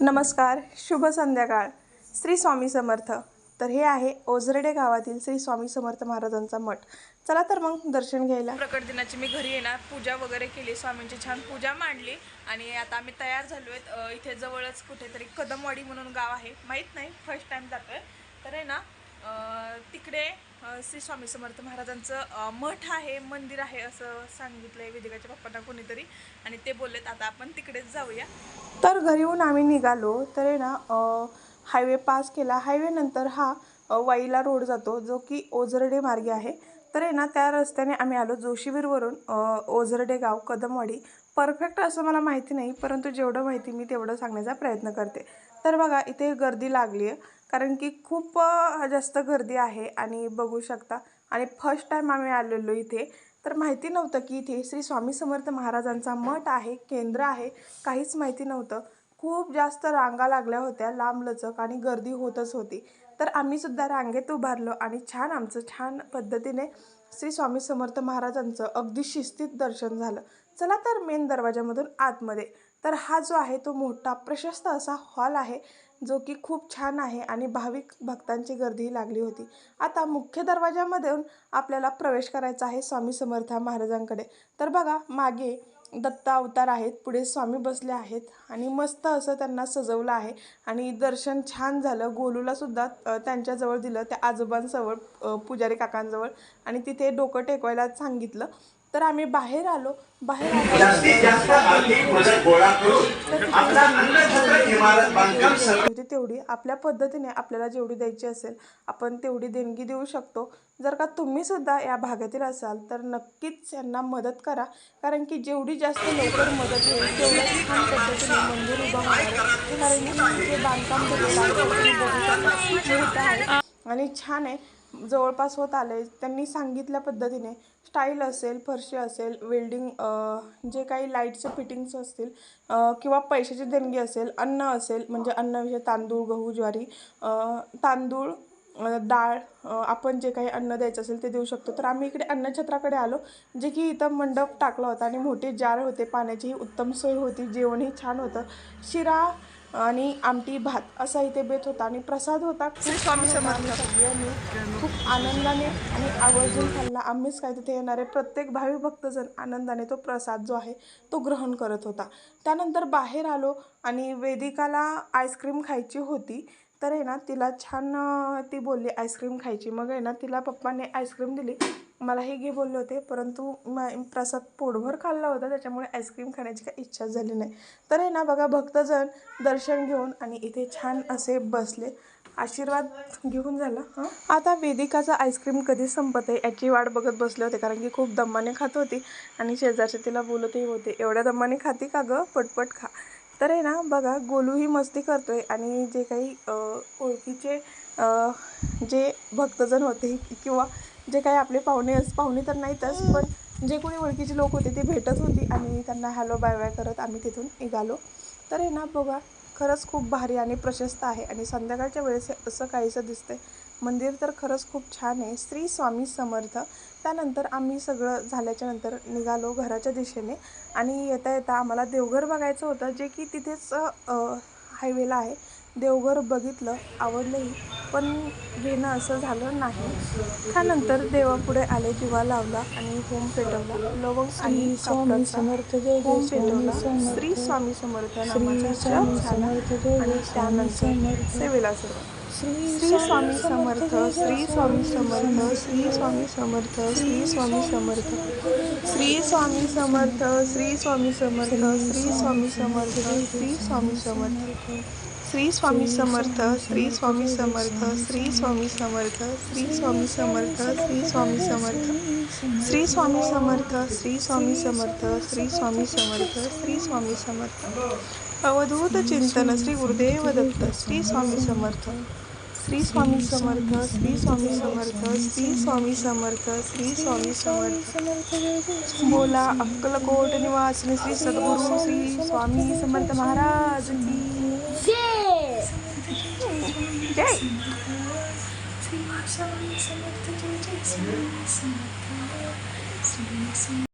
नमस्कार शुभ संध्याकाळ. श्री स्वामी समर्थ. तर हे आहे ओझरडे गावातील श्री स्वामी समर्थ महाराजांचा मठ. चला तर मग दर्शन घ्यायला. प्रकट दिनाची मी घरी येणार. पूजा वगैरे केली. स्वामींची छान पूजा मांडली. आणि आता आम्ही तयार झालो आहेत इथे जवळच कुठेतरी कदमवाडी म्हणून गाव आहे. माहीत नाही. फर्स्ट टाइम जातोय. तर आहे ना तिकडे श्री स्वामी समर्थ महाराजांचं मठ आहे मंदिर आहे असं सांगितलंय वेदिकाच्या पप्पांना कोणीतरी. आणि ते बोललेत आता आपण तिकडेच जाऊया. तर घरी येऊन आम्ही निघालो. तर आहे ना हायवे पास केला. हायवे नंतर हा वाईला रोड जातो जो की ओझरडे मार्गे आहे. तर आहे ना त्या रस्त्याने आम्ही आलो जोशीवीरवरून ओझरडे गाव कदमवाडी. परफेक्ट असं मला माहिती नाही परंतु जेवढं माहिती मी तेवढं सांगण्याचा प्रयत्न करते. तर बघा इथे गर्दी लागली आहे कारण की खूप जास्त गर्दी आहे आणि बघू शकता. आणि फर्स्ट टाईम आम्ही आलेलो इथे. तर माहिती नव्हतं की इथे श्री स्वामी समर्थ महाराजांचा मठ आहे केंद्र आहे. काहीच माहिती नव्हतं. खूप जास्त रांगा लागल्या होत्या लांबलचक आणि गर्दी होतच होती. तर आम्ही सुद्धा रांगेत उभारलो आणि छान आमचं छान पद्धतीने श्री स्वामी समर्थ महाराजांचं अगदी शिस्तीत दर्शन झालं. चला तर मेन दरवाजामधून आतमध्ये. तर हा जो आहे तो मोठा प्रशस्त असा हॉल आहे जो की खूप छान आहे आणि भाविक भक्तांची गर्दीही लागली होती. आता मुख्य दरवाजामधून आपल्याला प्रवेश करायचा आहे स्वामी समर्थ महाराजांकडे. तर बघा मागे दत्ता अवतार आहेत पुढे स्वामी बसले आहेत आणि मस्त असं त्यांना सजवलं आहे आणि दर्शन छान झालं. गोलूला सुद्धा त्यांच्याजवळ दिलं त्या आजोबांजवळ पुजारी काकांजवळ आणि तिथे डोकं टेकवायला सांगितलं. तर आम्ही बाहेर आलो. बाहेर आलो. तेवढी आपल्या पद्धतीने आपल्याला जेवढी द्यायची असेल आपण तेवढी देणगी देऊ शकतो. जर का तुम्ही सुद्धा या भागातील असाल तर नक्कीच यांना मदत करा. कारण की जेवढी जास्त लवकर मदत होईल तेवढं छान पद्धतीने मंदिर उभं होणार कारण की बांधकाम आणि छान आहे. जवळपास होत आले त्यांनी सांगितल्या पद्धतीने स्टाईल असेल फरशी असेल वेल्डिंग जे काही लाईटचे फिटिंग्स असतील किंवा पैशाची देणगी असेल अन्न असेल म्हणजे अन्न म्हणजे तांदूळ गहू ज्वारी तांदूळ डाळ आपण जे काही अन्न द्यायचं असेल ते देऊ शकतो. तर आम्ही इकडे अन्नछत्राकडे आलो जे की इथं मंडप टाकला होता आणि मोठे जार होते पाण्याचीही उत्तम सोय होती जेवणही छान होतं. शिरा आणि आमटी भात असा इथे बेत होता आणि प्रसाद होता. खूप स्वामी समर्थ. सगळ्यांनी खूप आनंदाने आणि आवर्जून खाल्ला. आम्हीच काय तिथे येणारे? प्रत्येक भावी भक्तजण आनंदाने तो प्रसाद जो आहे तो ग्रहण करत होता. त्यानंतर बाहेर आलो आणि वेदिकाला आईस्क्रीम खायची होती. तर आहे ना तिला छान ती बोलली आईस्क्रीम खायची. मग आहे ना तिला पप्पाने आईस्क्रीम दिली. मला हे घे बोलले होते परंतु म- प्रसाद पोटभर खाल्ला होता त्याच्यामुळे आईस्क्रीम खाण्याची काही इच्छा झाली नाही. तर आहे ना बघा भक्तजण दर्शन घेऊन आणि इथे छान असे बसले. आशीर्वाद घेऊन झाला हां? आता वेदिकाचा आईस्क्रीम कधी संपत आहे याची वाट बघत बसले होते कारण की खूप दमाने खात होती आणि शेजारचे तिला बोलतही होते एवढ्या दमाने खाती का गं? पटपट खा. तर आहे ना बघा गोलूही मस्ती करतो आहे आणि जे काही ओळखीचे जे भक्तजण होते किंवा जे काही आपले पाहुणे अस पाहुणे तर नाहीतच पण जे कोणी ओळखीचे लोक होते ते भेटत होती आणि त्यांना हॅलो बाय बाय करत आम्ही तिथून निघालो. तर आहे ना बघा खरंच खूप भारी आणि प्रशस्त आहे आणि संध्याकाळच्या वेळेस हे असं काहीसं दिसतंय. मंदिर तर खरंच खूप छान आहे. श्री स्वामी समर्थ. त्यानंतर आम्ही सगळं झाल्याच्यानंतर निघालो घराच्या दिशेने आणि येता येता आम्हाला देवघर बघायचं होतं जे की तिथेच हायवेला आहे. देवघर बघितलं आवडलंही पण घेणं असं झालं नाही त्यानंतर देवापुढे आले दिवा लावला आणि होम पेटवला लवंग आणि स्वामी समर्थ जय होम पेटवला. श्री स्वामी समर्थ श्री नामाचा आणि त्यानंतर. सेवेला सुरुवात श्री श्री स्वामी समर्थ श्री स्वामी समर्थ श्री स्वामी समर्थ श्री स्वामी समर्थ श्री स्वामी समर्थ श्री स्वामी समर्थ श्री स्वामी समर्थ श्री स्वामी समर्थ श्री स्वामी समर्थ श्री स्वामी समर्थ श्री स्वामी समर्थ श्री स्वामी समर्थ श्री स्वामी समर्थ श्री स्वामी समर्थ श्री स्वामी समर्थ श्री स्वामी समर्थ श्री स्वामी समर्थ अवधूत चिंतन श्री गुरुदेव दत्त श्री स्वामी समर्थ श्री स्वामी समर्थ श्री स्वामी समर्थ श्री स्वामी समर्थ श्री स्वामी समर्थ बोला अक्कलकोट निवासिनी श्री सद्गुरू श्री स्वामी समर्थ महाराज की great.